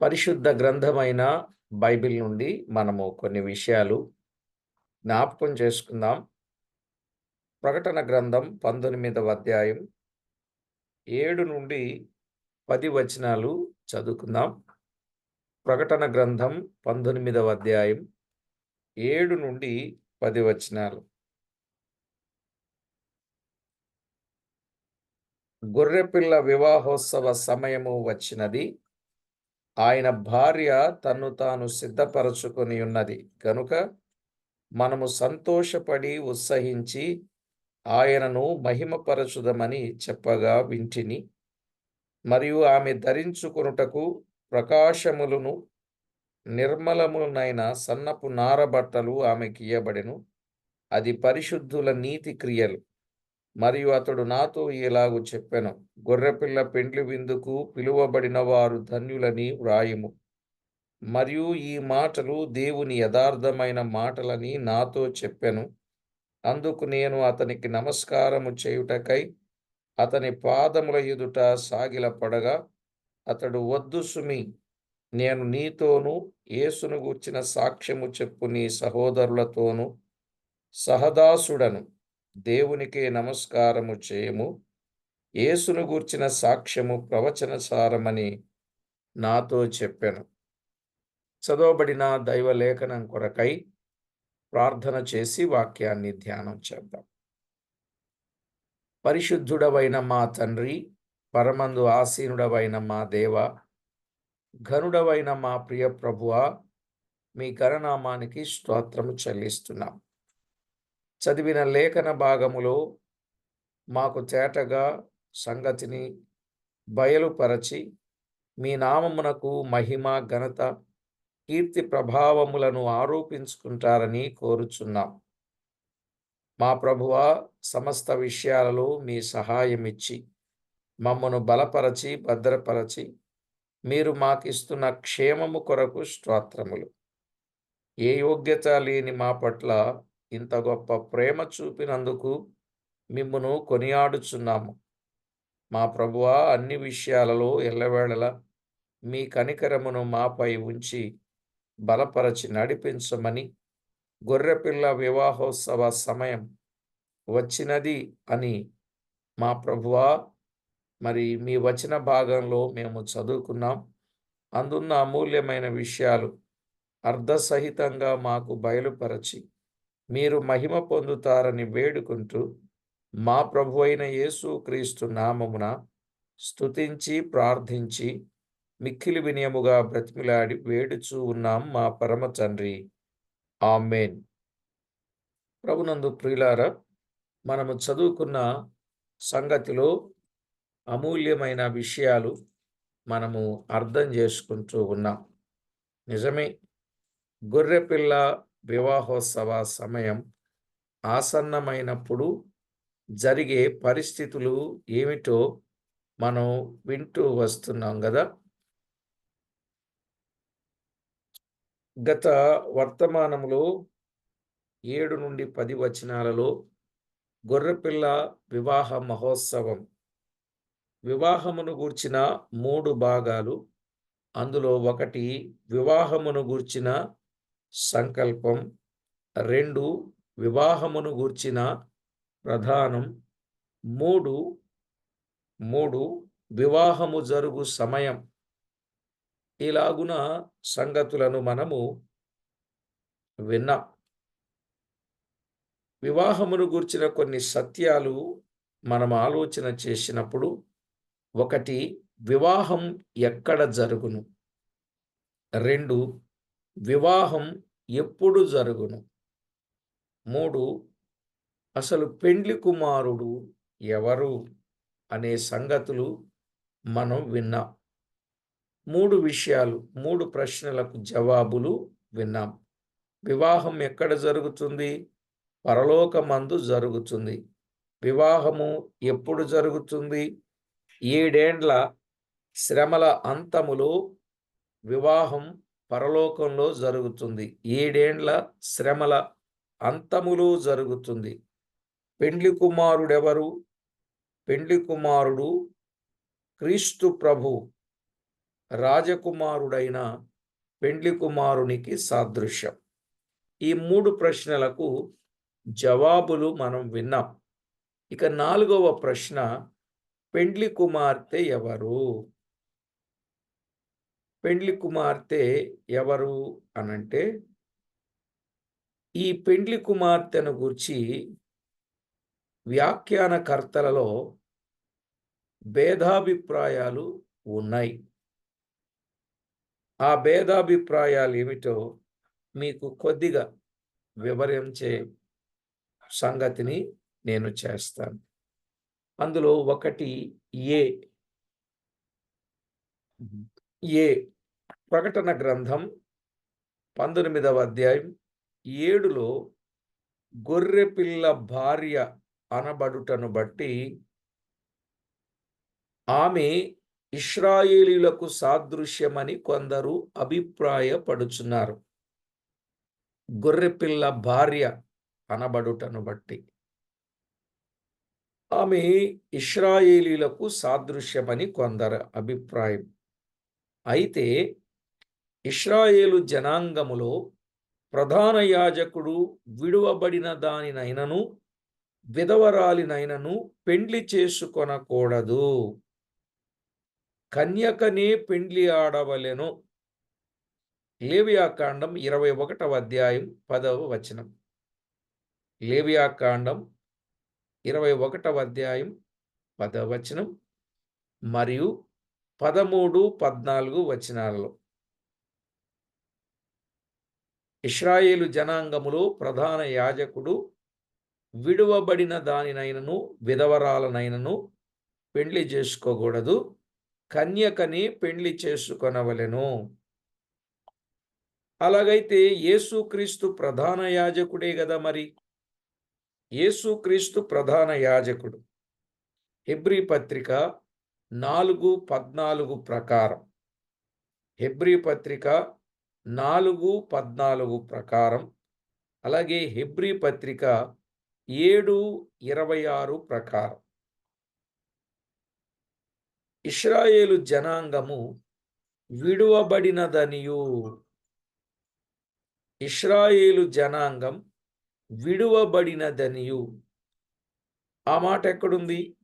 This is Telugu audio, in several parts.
పరిశుద్ధ గ్రంథమైన బైబిల్ నుండి మనము కొన్ని విషయాలు జ్ఞాపకం చేసుకుందాం. ప్రకటన గ్రంథం పంతొమ్మిదవ అధ్యాయం ఏడు నుండి పది వచనాలు చదువుకుందాం. ప్రకటన గ్రంథం పంతొమ్మిదవ అధ్యాయం ఏడు నుండి పది వచనాలు. గొర్రెపిల్ల వివాహోత్సవ సమయము వచ్చినది. ఆయన భార్య తన్ను తాను సిద్ధపరచుకొని ఉన్నది. కనుక మనము సంతోషపడి ఉత్సహించి ఆయనను మహిమపరచుదమని చెప్పగా వింటిని. మరియు ఆమె ధరించుకొనుటకు ప్రకాశములను నిర్మలములనైన సన్నపు నారబట్టలు ఆమెకి ఇయ్యబడెను. అది పరిశుద్ధుల నీతి క్రియలు. మరియు అతడు నాతో ఇలాగు చెప్పెను గొర్రెపిల్ల పెండ్లి విందుకు పిలువబడిన వారు ధన్యులని వ్రాయము. మరియు ఈ మాటలు దేవుని యథార్థమైన మాటలని నాతో చెప్పెను. అందుకు నేను అతనికి నమస్కారము చేయుటకై అతని పాదముల ఎదుట సాగిల పడగా అతడు వద్దు సుమి నేను నీతోనూ యేసును గూర్చిన సాక్ష్యము చెప్పు నీ సహోదరులతోనూ సహదాసుడను. దేవునికే నమస్కారము చేయము. యేసును గూర్చిన సాక్ష్యము ప్రవచన సారమని నాతో చెప్పెను. చదవబడిన దైవ లేఖనం కొరకై ప్రార్థన చేసి వాక్యాన్ని ధ్యానం చేద్దాం. పరిశుద్ధుడవైన మా తండ్రి పరమందు ఆసీనుడవైన మా దేవ ఘనుడవైన మా ప్రియ ప్రభువ మీ గణనామానికి స్తోత్రము చెల్లిస్తున్నాం. చదివిన లేఖన భాగములో మాకు చేటగా సంగతిని బయలుపరచి మీ నామమునకు మహిమ ఘనత కీర్తి ప్రభావములను ఆరోపించుకుంటారని కోరుచున్నాం. మా ప్రభువ సమస్త విషయాలలో మీ సహాయం ఇచ్చి మమ్మను బలపరచి భద్రపరచి మీరు మాకిస్తున్న క్షేమము కొరకు స్తోత్రములు. ఏ యోగ్యత లేని మా పట్ల ఇంత గొప్ప ప్రేమ చూపినందుకు మిమ్మను కొనియాడుచున్నాము. మా ప్రభువా అన్ని విషయాలలో ఎల్లవేళలా మీ కనికరమును మాపై ఉంచి బలపరచి నడిపించమని గొర్రెపిల్ల వివాహోత్సవ సమయం వచ్చినది అని మా ప్రభువా మరి మీ వచన భాగంలో మేము చదువుకున్నాం. అందున్న అమూల్యమైన విషయాలు అర్ధసహితంగా మాకు బయలుపరచి మీరు మహిమ పొందుతారని వేడుకుంటూ మా ప్రభు అయిన యేసు క్రీస్తు నామమున స్తుతించి ప్రార్థించి మిక్కిలి వినయముగా బ్రతిమిలాడి వేడుచూ ఉన్నాం మా పరమ తండ్రి. ఆమెన్. ప్రభునందు ప్రియులార మనము చదువుకున్న సంగతిలో అమూల్యమైన విషయాలు మనము అర్థం చేసుకుంటూ ఉన్నాం. నిజమే గొర్రెపిల్ల వివాహోత్సవ సమయం ఆసన్నమైనప్పుడు జరిగే పరిస్థితులు ఏమిటో మనం వింటూ వస్తున్నాం కదా. గత వర్తమానంలో ఏడు నుండి పది వచనాలలో గొర్రెపిల్ల వివాహ మహోత్సవం. వివాహమును గూర్చిన మూడు భాగాలు అందులో ఒకటి వివాహమును గూర్చిన సంకల్పం రెండు వివాహమును గూర్చిన ప్రధానం మూడు మూడు వివాహము జరుగు సమయం ఇలాగున సంగతులను మనము విన్నాం. వివాహమును గూర్చిన కొన్ని సత్యాలు మనం ఆలోచన చేసినప్పుడు ఒకటి వివాహం ఎక్కడ జరుగును? రెండు వివాహం ఎప్పుడు జరుగును? మూడు అసలు పెండ్లి కుమారుడు ఎవరు? అనే సంగతులు మనం విన్నాం. మూడు విషయాలు మూడు ప్రశ్నలకు జవాబులు విన్నాం. వివాహం ఎక్కడ జరుగుతుంది? పరలోకమందు జరుగుతుంది. వివాహము ఎప్పుడు జరుగుతుంది? ఏడేండ్ల శ్రమల అంతములో వివాహం పరలోకంలో జరుగుతుంది. ఏడేండ్ల శ్రమల అంతములో జరుగుతుంది. పెండ్లి కుమారుడెవరు? పెండ్లి కుమారుడు క్రీస్తు ప్రభు. రాజకుమారుడైన పెండ్లి కుమారునికి సాదృశ్యం. ఈ మూడు ప్రశ్నలకు జవాబులు మనం విన్నాం. ఇక నాలుగవ ప్రశ్న పెండ్లి కుమార్తె ఎవరు? పెండ్లి కుమార్తె ఎవరు అనంటే ఈ పెండ్లి కుమార్తెను గురించి వ్యాఖ్యానకర్తలలో భేదాభిప్రాయాలు ఉన్నాయి. ఆ భేదాభిప్రాయాలు ఏమిటో మీకు కొద్దిగా వివరించే సంగతిని నేను చేస్తాను. అందులో ఒకటి ఏ. ఏ ప్రకటన గ్రంథం పంతొమ్మిదవ అధ్యాయం ఏడులో గొర్రెపిల్ల భార్య అనబడుటను బట్టి ఆమె ఇస్రాయేలీలకు సాదృశ్యమని కొందరు అభిప్రాయపడుచున్నారు. గొర్రెపిల్ల భార్య అనబడుటను బట్టి. ఆమె ఇస్రాయేలీలకు సాదృశ్యమని కొందరు అభిప్రాయం. అయితే ఇస్రాయేలు జనాంగములో ప్రధాన యాజకుడు విడువబడిన దానినైనను విధవరాలినైనను పెండ్లి చేసుకొనకూడదు. కన్యకనే పెండ్లి ఆడవలెను. లేవియాకాండం ఇరవై ఒకటవ అధ్యాయం పదవ వచనం. లేవియాకాండం ఇరవై ఒకటవ అధ్యాయం పదవ వచనం. మరియు పదమూడు పద్నాలుగు వచనాలలో. ఇస్రాయేలు జనాంగములో ప్రధాన యాజకుడు విడువబడిన దానినైనను విధవరాలనైనను పెండ్లి చేసుకోకూడదు. కన్యకని పెండ్లి చేసుకొనవలెను. అలాగైతే యేసుక్రీస్తు ప్రధాన యాజకుడే కదా మరి? యేసుక్రీస్తు ప్రధాన యాజకుడు. హెబ్రీ పత్రిక నాలుగు పద్నాలుగు ప్రకారం. హెబ్రీ పత్రిక నాలుగు పద్నాలుగు ప్రకారం. అలాగే హెబ్రీ పత్రిక ఏడు ఇరవై ఆరు ప్రకారం. ఇస్రాయేలు జనాంగము విడువబడినదనియు. ఇస్రాయేలు జనాంగం విడువబడినదనియు. ఆ మాట ఎక్కడుంది?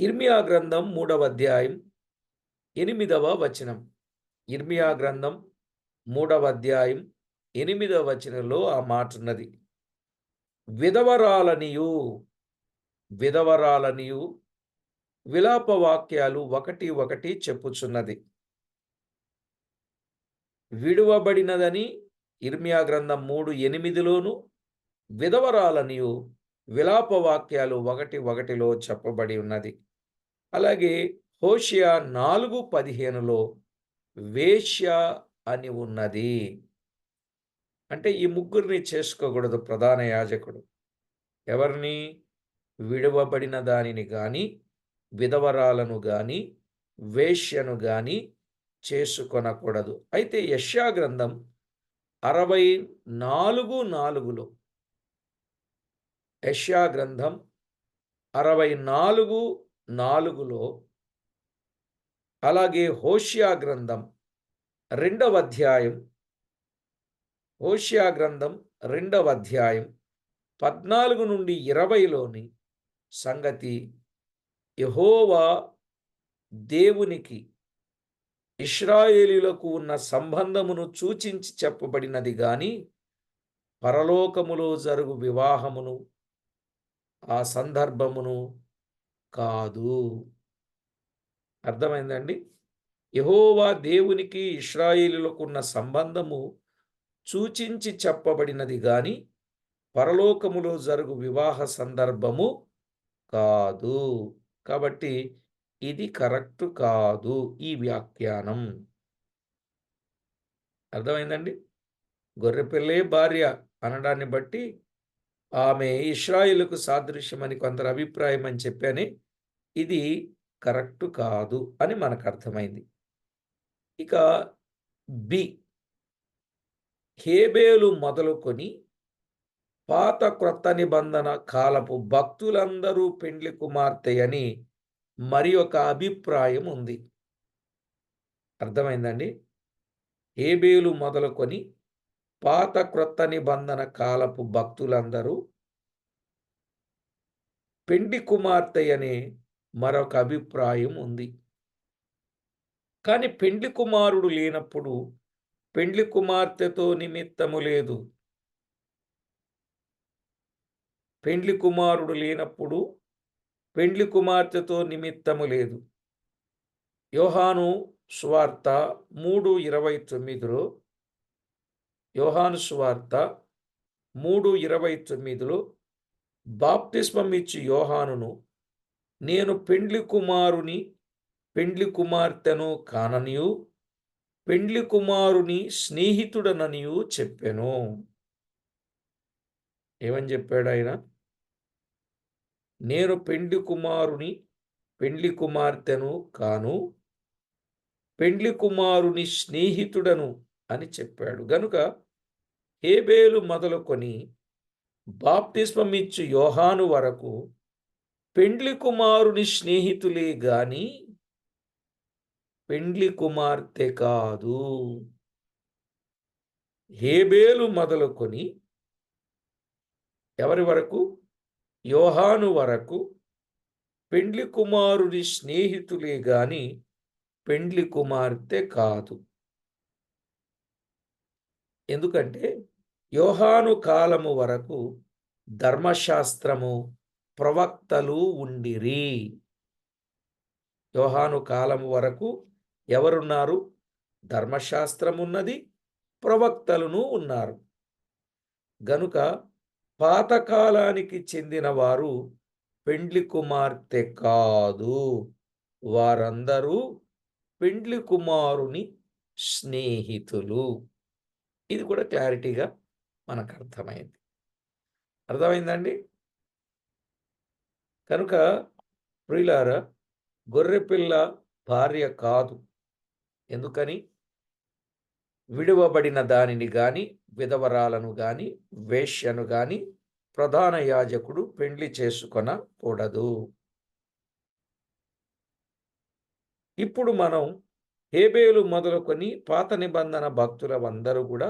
ఇర్మియా గ్రంథం మూడవ అధ్యాయం ఎనిమిదవ వచనం. ఇర్మియా గ్రంథం మూడవ అధ్యాయం ఎనిమిదవ వచనంలో ఆ మాట ఉన్నది. విధవరాలనియు విధవరాలనియు విలాప వాక్యాలు ఒకటి ఒకటి చెప్పుచున్నది. విడువబడినదని ఇర్మియా గ్రంథం మూడు ఎనిమిదిలోను విధవరాలనియు విలాప వాక్యాలు ఒకటి ఒకటిలో చెప్పబడి ఉన్నది. అలాగే హోషియా నాలుగు పదిహేనులో వేష్య అని ఉన్నది. అంటే ఈ ముగ్గురిని చేసుకోకూడదు ప్రధాన యాజకుడు. ఎవరిని? విడువబడిన దానిని గాని విధవరాలను గాని వేశ్యను గాని చేసుకొనకూడదు. అయితే యష్యా గ్రంథం అరవై నాలుగు నాలుగులో యష్యా గ్రంథం అరవై నాలుగు నాలుగులో అలాగే హోషియా గ్రంథం రెండవ అధ్యాయం హోషియా గ్రంథం రెండవ అధ్యాయం పద్నాలుగు నుండి ఇరవైలోని సంగతి యహోవా దేవునికి ఇస్రాయేలీలకు ఉన్న సంబంధమును సూచించి చెప్పబడినది గాని పరలోకములో జరుగు వివాహమును ఆ సందర్భమును కాదు. అర్థమైందండి? యహోవా దేవునికి ఇస్రాయిలులకున్న సంబంధము సూచించి చెప్పబడినది గాని పరలోకములో జరుగు వివాహ సందర్భము కాదు. కాబట్టి ఇది కరెక్ట్ కాదు ఈ వ్యాఖ్యానం. అర్థమైందండి? గొర్రెపిల్లే భార్య అనడాన్ని బట్టి ఆమె ఇస్రాయిలకు సాదృశ్యమని కొందరు అభిప్రాయం అని చెప్పాను ఇది కరెక్ట్ కాదు అని మనకు అర్థమైంది. ఇక బి. హేబేలు మొదలుకొని పాత క్రొత్త నిబంధన కాలపు భక్తులందరూ పెండ్లి కుమార్తె అని మరి ఒక అభిప్రాయం ఉంది. అర్థమైందండి? హేబేలు మొదలుకొని పాత క్రొత్త నిబంధన కాలపు భక్తులందరూ పెండి కుమార్తె అనే మరొక అభిప్రాయం ఉంది. కానీ పెండ్లి కుమారుడు లేనప్పుడు పెండ్లి కుమార్తెతో నిమిత్తము లేదు. పెండ్లి కుమారుడు లేనప్పుడు పెండ్లి కుమార్తెతో నిమిత్తము లేదు. యోహాను స్వార్త మూడు ఇరవై తొమ్మిదిలో యోహాను సువార్త మూడు ఇరవై తొమ్మిదిలో బాప్తిస్మం ఇచ్చి యోహానును నేను పెండ్లి కుమారుని పెండ్లి కుమార్తెను కాననియు పెండ్లి కుమారుని స్నేహితుడననియు చెప్పాను. ఏమని చెప్పాడు ఆయన? నేను పెండ్లి కుమారుని పెండ్లి కుమార్తెను కాను పెండ్లి కుమారుని స్నేహితుడను అని చెప్పాడు. గనుక హేబేలు మొదలుకొని బాప్తిస్మమిచ్చు యోహాను వరకు పెండ్లి కుమారుని స్నేహితులే గాని పెండ్లి కుమార్తె కాదు. హేబేలు మొదలుకొని ఎవరి వరకు? యోహాను వరకు పెండ్లి కుమారుని స్నేహితులే గాని పెండ్లి కుమార్తె కాదు. ఎందుకంటే యోహాను కాలము వరకు ధర్మశాస్త్రము ప్రవక్తలు ఉండిరి. యోహాను కాలము వరకు ఎవరున్నారు? ధర్మశాస్త్రం ఉన్నది ప్రవక్తలను ఉన్నారు. గనుక పాతకాలానికి చెందిన వారు పెండ్లి కుమార్తె కాదు. వారందరూ పెండ్లి కుమారుని స్నేహితులు. ఇది కూడా క్లారిటీగా మనకు అర్థమైంది. అర్థమైందండి? కనుక ప్రియులార గొర్రెపిల్ల భార్య కాదు. ఎందుకని? విడువబడిన దానిని గాని విధవరాలను గాని వేశ్యను గాని ప్రధాన యాజకుడు పెండ్లి చేసుకొనకూడదు. ఇప్పుడు మనం హేబేలు మొదలుకొని పాత నిబంధన భక్తుల అందరూ కూడా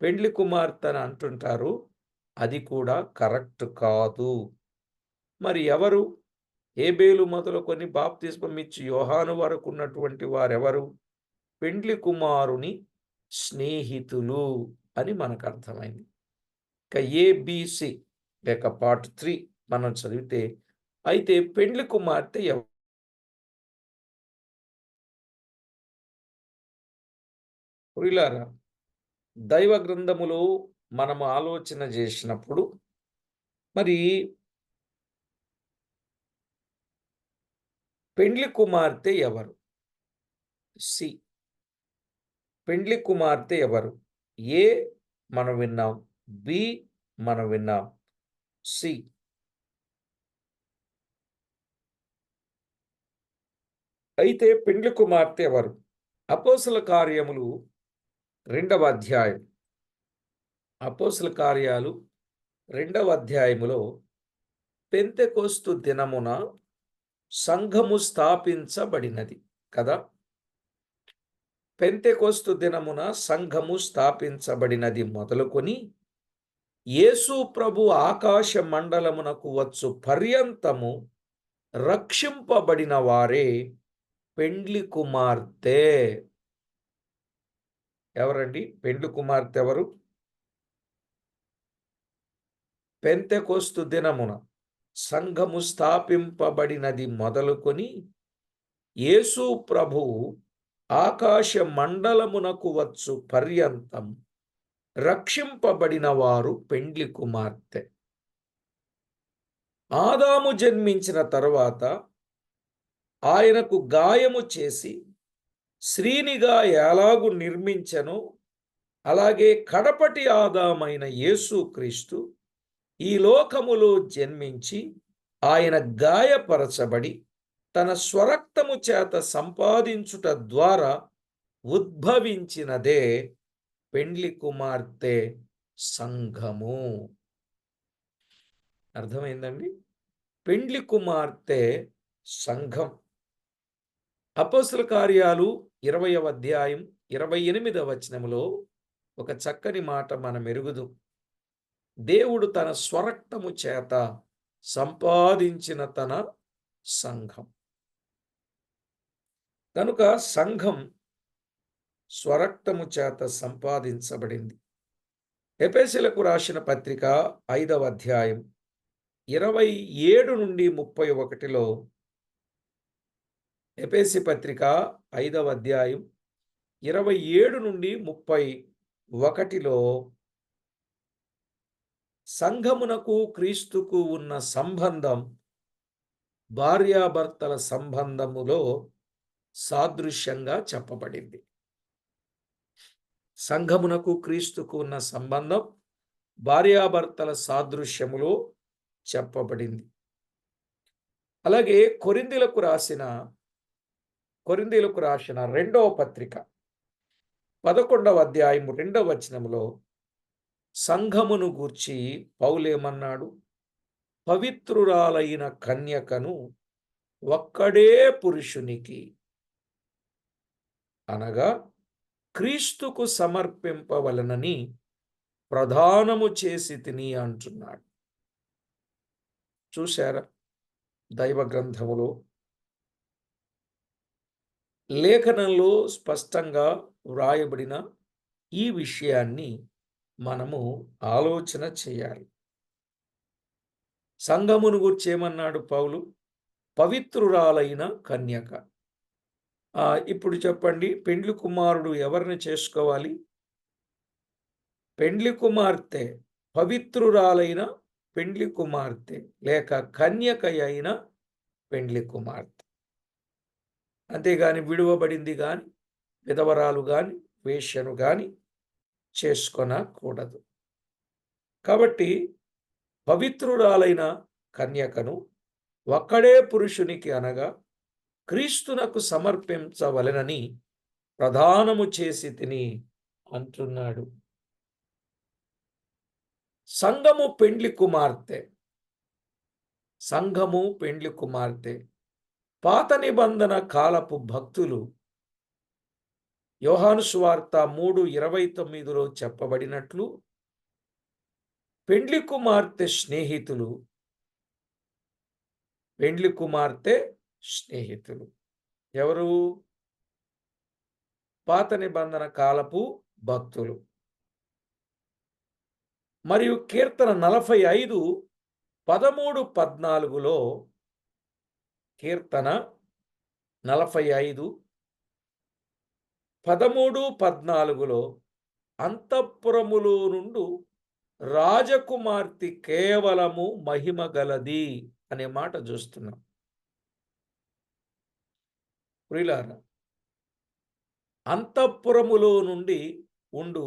పెండ్లి కుమార్తెను అంటుంటారు. అది కూడా కరెక్ట్ కాదు. మరి ఎవరు? హేబేలు మొదలుకొని బాప్తిస్మం ఇచ్చి యోహాను వరకు ఉన్నటువంటి వారెవరు? పెండ్లి కుమారుని స్నేహితులు అని మనకు అర్థమైంది. ఇక ఏబిసి లేక పార్ట్ త్రీ మనం చదివితే అయితే పెండ్లి కుమార్తె ప్రియులారా దైవ గ్రంథములో మనము ఆలోచన చేసినప్పుడు మరి పెండ్లి కుమార్తె ఎవరు? సి. పెండ్లి కుమార్తె ఎవరు? ఏ. మనం విన్నాం. బి. మనం విన్నాం. సి. అయితే పెండ్లి కుమార్తె ఎవరు? అపోసల కార్యములు రెండవ అధ్యాయం. అపోసల కార్యాలు రెండవ అధ్యాయములో పెంతెకోస్తు దినమున సంఘము స్థాపించబడినది కదా? పెంతెకోస్తు దినమున సంఘము స్థాపించబడినది మొదలుకొని యేసు ప్రభు ఆకాశ మండలమునకు వచ్చు పర్యంతము రక్షింపబడిన వారే పెండ్లి కుమార్తె. ఎవరండి? పెండ్లి కుమార్తె ఎవరు? పెంతెకోస్తు దినమున సంఘము స్థాపింపబడినది మొదలుకొని యేసు ప్రభువు ఆకాశ మండలమునకు వచ్చు పర్యంతం రక్షింపబడిన వారు పెండ్లి కుమార్తె. ఆదాము జన్మించిన తరువాత ఆయనకు గాయము చేసి శ్రీనిగా ఎలాగు నిర్మించను? అలాగే కడపటి ఆదామైన యేసుక్రీస్తు ఈ లోకములో జన్మించి ఆయన గాయపరచబడి తన స్వరక్తము చేత సంపాదించుట ద్వారా ఉద్భవించినదే పెండ్లి కుమార్తె సంఘము. అర్థమైందండి? పెండ్లి కుమార్తె సంఘం. అపోస్తుల కార్యాలు ఇరవయవ అధ్యాయం ఇరవై ఎనిమిదవ వచనంలో ఒక చక్కని మాట మనం ఎరుగుదు. దేవుడు తన స్వరక్తము చేత సంపాదించిన తన సంఘం. కనుక సంఘం స్వరక్తము చేత సంపాదించబడింది. ఎపేసిలకు రాసిన పత్రిక ఐదవ అధ్యాయం ఇరవై ఏడు నుండి ముప్పై ఒకటిలో ఎపేసి పత్రిక ఐదవ అధ్యాయం ఇరవై ఏడు నుండి ముప్పై ఒకటిలో సంఘమునకు క్రీస్తుకు ఉన్న సంబంధం భార్యాభర్తల సంబంధములో సాదృశ్యంగా చెప్పబడింది. సంఘమునకు క్రీస్తుకు ఉన్న సంబంధం భార్యాభర్తల సాదృశ్యములో చెప్పబడింది. అలాగే కొరిందిలకు రాసిన కొరిందీలకు రాసిన రెండవ పత్రిక పదకొండవ అధ్యాయం రెండవ వచనములో సంఘమును గూర్చి పౌలేమన్నాడు? పవిత్రురాలైన కన్యకను ఒక్కడే పురుషునికి అనగా క్రీస్తుకు సమర్పింపవలనని ప్రధానము చేసి తిని అంటున్నాడు. చూశారా దైవ గ్రంథములో లేఖనంలో స్పష్టంగా వ్రాయబడిన ఈ విషయాన్ని మనము ఆలోచన చేయాలి. సంఘమును గుర్చేమన్నాడు పౌలు? పవిత్రురాలైన కన్యక. ఇప్పుడు చెప్పండి పెండ్లి కుమారుడు ఎవరిని చేసుకోవాలి? పెండ్లి కుమార్తె పవిత్రురాలైన పెండ్లి కుమార్తె లేక కన్యక అయిన పెండ్లి కుమార్తె. అంతేగాని విడువబడింది కానీ విధవరాలు కానీ వేష్యను కానీ చేసుకొనకూడదు. కాబట్టి పవిత్రురాలైన కన్యకను ఒక్కడే పురుషునికి అనగా క్రీస్తునకు సమర్పించవలెనని ప్రధానము చేసి తిని అంటున్నాడు. సంఘము పెండ్లి కుమార్తె. సంఘము పెండ్లి కుమార్తె. పాత నిబంధన కాలపు భక్తులు యోహాను సువార్త మూడు ఇరవై తొమ్మిదిలో చెప్పబడినట్లు పెండ్లి కుమార్తె స్నేహితులు పెండ్లి కుమార్తె స్నేహితులు. ఎవరు? పాత నిబంధన కాలపు భక్తులు. మరియు కీర్తన నలభై ఐదు పదమూడు పద్నాలుగులో కీర్తన నలభై ఐదు పదమూడు పద్నాలుగులో అంతఃపురములో నుండు రాజకుమార్తె కేవలము మహిమ గలది అనే మాట చూస్తున్నాం. ప్రిలార అంతఃపురములో నుండి ఉండు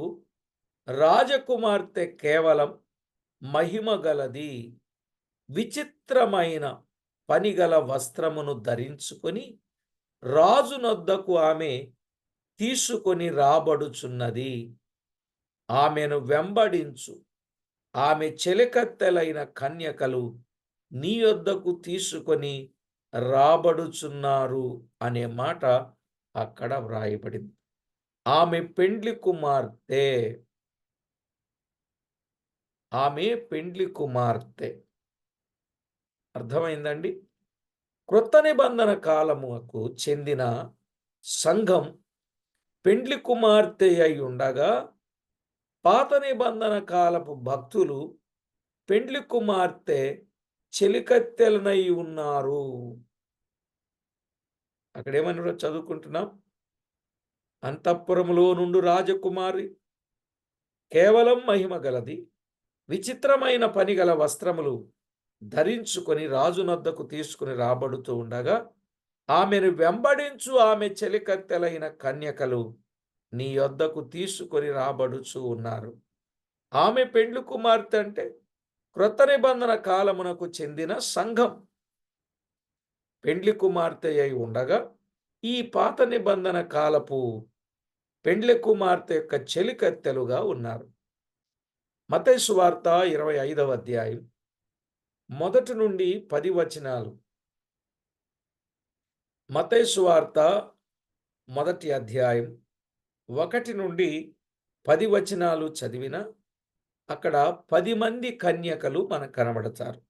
రాజకుమార్తె కేవలం మహిమ గలది విచిత్రమైన పనిగల వస్త్రమును ధరించుకొని రాజునొద్దకు ఆమె తీసుకొని రాబడుచున్నది. ఆమెను వెంబడించు. ఆమె చెలికత్తెలైన కన్యకలు నీ యొద్దకు తీసుకొని రాబడుచున్నారు అనే మాట అక్కడ వ్రాయబడింది. ఆమె పెండ్లి కుమార్తె. ఆమె పెండ్లి కుమార్తె. అర్థమైందండి? క్రొత్త నిబంధన కాలముకు చెందిన సంఘం పెండ్లి కుమార్తె అయి ఉండగా పాత నిబంధన కాలపు భక్తులు పెండ్లి కుమార్తె చెలికత్తెలనై ఉన్నారు. అక్కడేమన్నా చదువుకుంటున్నాం? అంతఃపురములో నుండి రాజకుమారి కేవలం మహిమ గలది విచిత్రమైన పని గల వస్త్రములు ధరించుకొని రాజునొద్దకు తీసుకుని రాబడుతూ ఉండగా ఆమెను వెంబడించు ఆమె చెలికత్తెలైన కన్యకలు నీ యొద్దకు తీసుకొని రాబడుచు ఉన్నారు. ఆమె పెండ్లు కుమార్తె అంటే క్రొత్త నిబంధన కాలమునకు చెందిన సంఘం. పెండ్లి కుమార్తె అయి ఉండగా ఈ పాత నిబంధన కాలపు పెండ్లి కుమార్తె యొక్క చెలికత్తెలుగా ఉన్నారు. మతేసు వార్త ఇరవై ఐదవ అధ్యాయం. మొదటి నుండి పది వచనాలు. మతేసు వార్త మొదటి అధ్యాయం ఒకటి నుండి పది వచనాలు చదివిన అక్కడ పది మంది కన్యకలు మనకు కనబడతారు.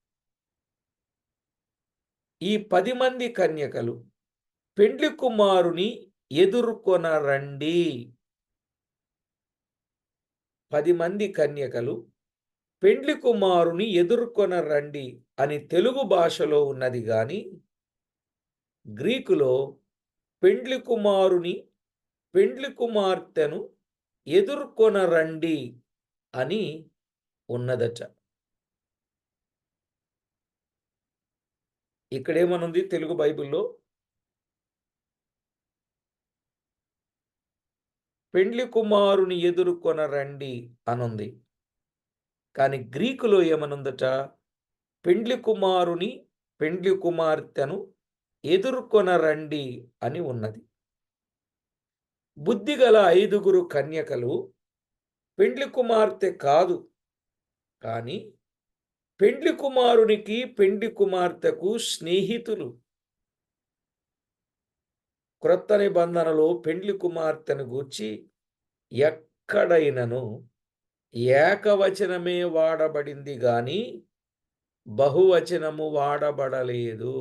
ఈ పది మంది కన్యకలు పెండ్లి కుమారుని ఎదుర్కొనరండి. పది మంది కన్యకలు పెండ్లి కుమారుని ఎదుర్కొనరండి అని తెలుగు భాషలో ఉన్నది గాని గ్రీకులో పెండ్లి కుమారుని పెండ్లి కుమార్తెను ఎదుర్కొనరండి అని ఉన్నదట. ఇక్కడేమనుంది తెలుగు బైబిల్లో? పెండ్లి కుమారుని ఎదుర్కొనరండి అనుంది. కానీ గ్రీకులో ఏమనుందట? పెండ్లి కుమారుని పెండ్లి కుమార్తెను ఎదుర్కొనరండి అని ఉన్నది. బుద్ధిగల ఐదుగురు కన్యకలు పెండ్లి కుమార్తె కాదు. కానీ పెండ్లి కుమారునికి పెండ్లి కుమార్తెకు స్నేహితులు. క్రొత్త నిబంధనలో పెండ్లి కుమార్తెను గూర్చి ఎక్కడైనను ఏకవచనమే వాడబడింది కానీ బహువచనము వాడబడలేదు.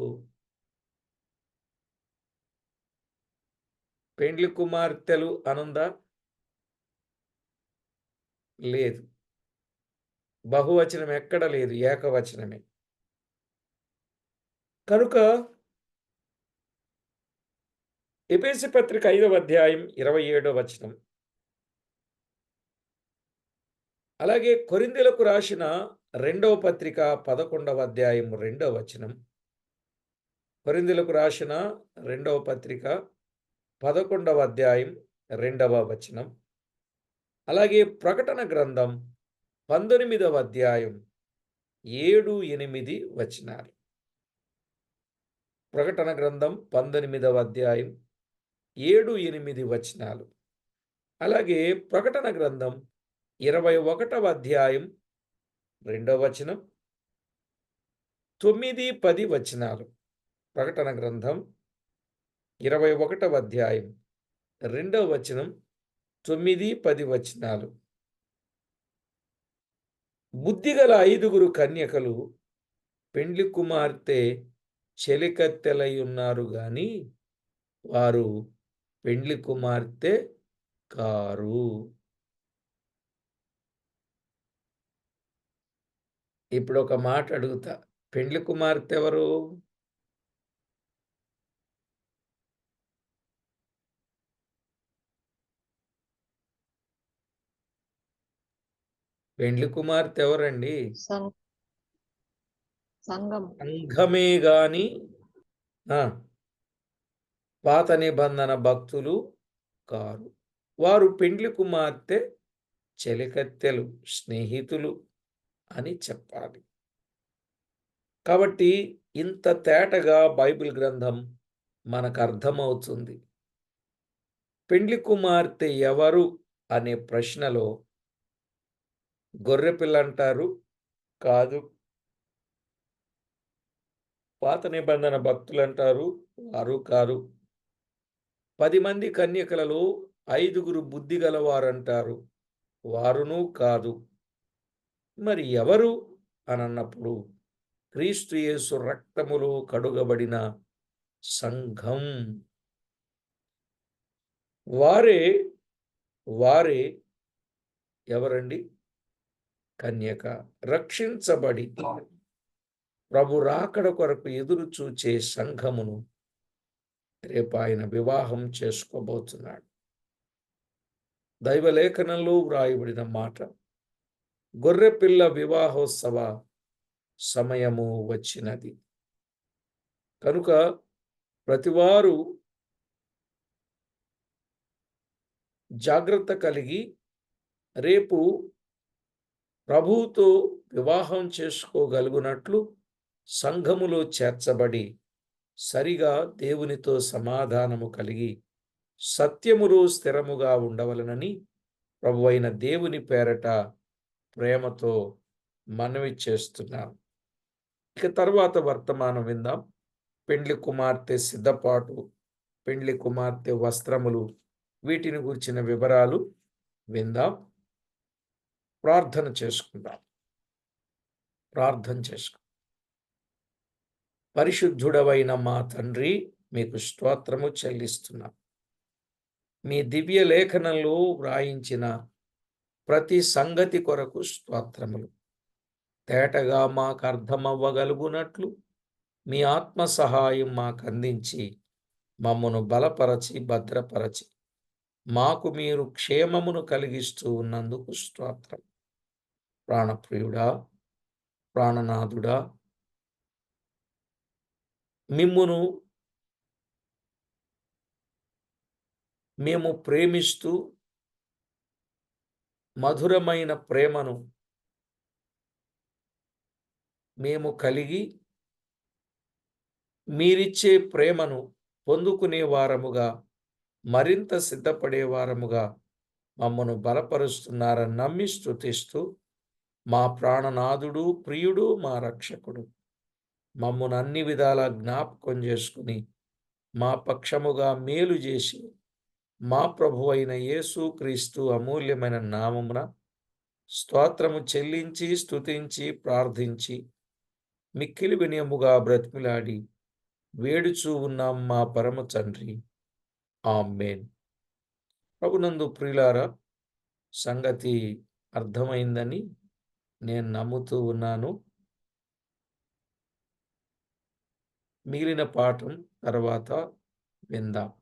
పెండ్లి కుమార్తెలు అనుందా లేదు. బహువచనం ఎక్కడ లేదు ఏకవచనమే. కనుక ఎపేసి పత్రిక ఐదవ అధ్యాయం ఇరవై ఏడవ వచనం. అలాగే కొరిందెలకు రాసిన రెండవ పత్రిక పదకొండవ అధ్యాయం రెండవ వచనం. కొరిందెలకు రాసిన రెండవ పత్రిక పదకొండవ అధ్యాయం రెండవ వచనం. అలాగే ప్రకటన గ్రంథం పంతొమ్మిదవ అధ్యాయం ఏడు ఎనిమిది వచనాలు. ప్రకటన గ్రంథం పంతొమ్మిదవ అధ్యాయం ఏడు ఎనిమిది వచనాలు. అలాగే ప్రకటన గ్రంథం ఇరవై ఒకటవ అధ్యాయం రెండవ వచనం తొమ్మిది పది వచనాలు. ప్రకటన గ్రంథం ఇరవై ఒకటవ అధ్యాయం రెండవ వచనం తొమ్మిది పది వచనాలు. బుద్ధిగల ఐదుగురు కన్యకలు పెండ్లి కుమార్తె చెలికత్తెలై ఉన్నారు గాని వారు పెండ్లి కుమార్తె కారు. ఇప్పుడు ఒక మాట అడుగుతా పెండ్లి కుమార్తె ఎవరు పెండ్లి కుమార్తె ఎవరండి సంఘమే గాని పాత నిబంధన భక్తులు కారు. వారు పెండ్లి కుమార్తె చెలికత్తెలు స్నేహితులు. అని చెప్పాలి. కాబట్టి ఇంత తేటగా బైబిల్ గ్రంథం మనకు అర్థమవుతుంది. పెండ్లి కుమార్తె ఎవరు అనే ప్రశ్నలో గొర్రెపిల్ల అంటారు కాదు. పాత నిబంధన భక్తులు అంటారు వారు కారు. పది మంది కన్యకలలో ఐదుగురు బుద్ధి గలవారంటారు వారును కాదు. మరి ఎవరు అనన్నప్పుడు క్రీస్తుయేసు రక్తములు రక్తములో కడుగబడిన సంఘం. వారే వారే ఎవరండి? కన్యక రక్షించబడి ప్రభు రాకడ కొరకు ఎదురు చూచే సంఘమును రేపు ఆయన వివాహం చేసుకోబోతున్నాడు. దైవలేఖనంలో వ్రాయబడిన మాట గొర్రెపిల్ల వివాహోత్సవ సమయము వచ్చినది. కనుక ప్రతివారు జాగ్రత్త కలిగి రేపు ప్రభువుతో వివాహం చేసుకోగలుగునట్లు సంఘములో చేర్చబడి సరిగా దేవునితో సమాధానము కలిగి సత్యములో స్థిరముగా ఉండవలనని అయిన దేవుని పేరట ప్రేమతో మనవి చేస్తున్నాను ఇక తర్వాత వర్తమానం విందాం. పెండ్లి కుమార్తె సిద్ధపాటు పెండ్లి కుమార్తె వస్త్రములు వీటిని గురించిన వివరాలు విందాం. ప్రార్థన చేసుకుందాం. ప్రార్థన చేసుకుందాం పరిశుద్ధుడవైన మా తండ్రి మీకు స్తోత్రము చెల్లిస్తున్నాం. మీ దివ్య లేఖనంలో వ్రాయించిన ప్రతి సంగతి కొరకు స్తోత్రములు. తేటగా మాకు అర్థమవ్వగలుగునట్లు మీ ఆత్మ సహాయం మాకు అందించి మమ్మను బలపరచి భద్రపరచి మాకు మీరు క్షేమమును కలిగిస్తూ ఉన్నందుకు స్తోత్రం. ప్రాణప్రియుడా ప్రాణనాథుడా మిమ్మును మేము ప్రేమిస్తూ మధురమైన ప్రేమను మేము కలిగి మీరిచ్చే ప్రేమను పొందుకునే వారముగా మరింత సిద్ధపడే వారముగా మమ్మను బలపరుస్తున్నారని నమ్మి స్థుతిస్తూ మా ప్రాణనాథుడు ప్రియుడు మా రక్షకుడు. మమ్మను అన్ని విధాల జ్ఞాపకం చేసుకుని మా పక్షముగా మేలు చేసి మా ప్రభు అయిన యేసు క్రీస్తు అమూల్యమైన నామమున స్తోత్రము చెల్లించి స్తుతించి ప్రార్థించి మిక్కిలి వినయముగా బ్రతిమిలాడి వేడుచూ ఉన్నాం మా పరమ తండ్రి. ఆమెన్. ప్రభునందు ప్రియులారా సంగతి అర్థమైందని నేను నమ్ముతూ ఉన్నాను. మిగిలిన పాఠం తర్వాత విందాం.